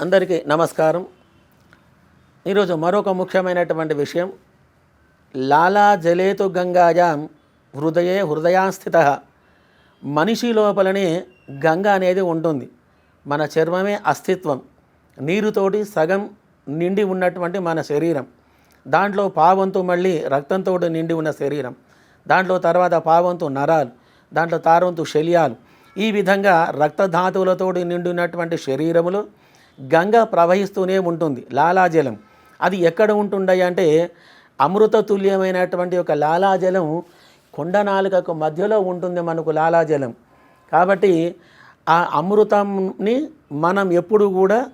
అందరికీ నమస్కారం. ఈరోజు మరొక ముఖ్యమైనటువంటి విషయం. లాలా జలేతు గంగాయాం హృదయే హృదయాస్థిత. మనిషి లోపలనే గంగ అనేది ఉంటుంది. మన చర్మమే అస్తిత్వం. నీరుతోటి సగం నిండి ఉన్నటువంటి మన శరీరం. దాంట్లో పావంతు మళ్ళీ రక్తంతో నిండి ఉన్న శరీరం. దాంట్లో తర్వాత పావంతు నరాలు దాంట్లో తారవంతు శల్యాలు. ఈ విధంగా రక్తధాతువులతో నిండినటువంటి శరీరములు గంగ ప్రవహిస్తూనే ఉంటుంది లాలాజలం. అది ఎక్కడ ఉంటుండయి అంటే అమృత తుల్యమైనటువంటి ఒక లాలాజలం కొండ నాలుకకు మధ్యలో ఉంటుంది మనకు లాలాజలం. కాబట్టి ఆ అమృతంని మనం ఎప్పుడు కూడా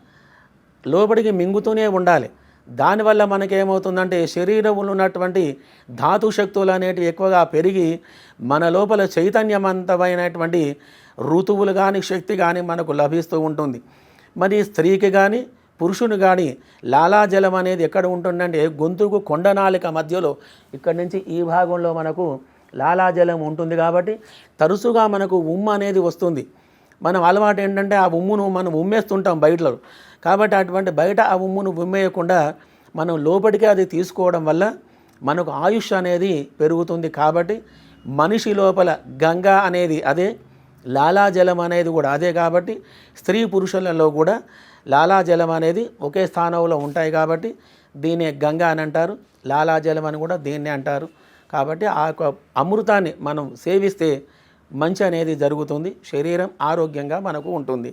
లోపలికి మింగుతూనే ఉండాలి. దానివల్ల మనకేమవుతుందంటే శరీరంలో ఉన్నటువంటి ధాతు శక్తులు అనేటివి ఎక్కువగా పెరిగి మన లోపల చైతన్యవంతమైనటువంటి ఋతువులు కానీ శక్తి కానీ మనకు లభిస్తూ ఉంటుంది. మరి స్త్రీకి కానీ పురుషుని కానీ లాలాజలం అనేది ఎక్కడ ఉంటుందంటే గొంతుకు కొండనాలిక మధ్యలో ఇక్కడి నుంచి ఈ భాగంలో మనకు లాలాజలం ఉంటుంది కాబట్టి తరచుగా మనకు ఉమ్మ అనేది వస్తుంది. మనం అలవాటు ఏంటంటే ఆ ఉమ్మును మనం ఉమ్మేస్తుంటాం బయటలో. కాబట్టి అటువంటి బయట ఆ ఉమ్మును ఉమ్మేయకుండా మనం లోపలికి అది తీసుకోవడం వల్ల మనకు ఆయుష్ అనేది పెరుగుతుంది కాబట్టి మనిషి లోపల గంగా అనేది అదే లాలాజలం అనేది కూడా అదే కాబట్టి స్త్రీ పురుషులలో కూడా లాలాజలం అనేది ఒకే స్థానంలో ఉంటాయి కాబట్టి దీన్ని గంగా అని అంటారు. లాలాజలం అని కూడా దీన్ని అంటారు. కాబట్టి ఆ యొక్క అమృతాన్ని మనం సేవిస్తే మంచి అనేది జరుగుతుంది. శరీరం ఆరోగ్యంగా మనకు ఉంటుంది.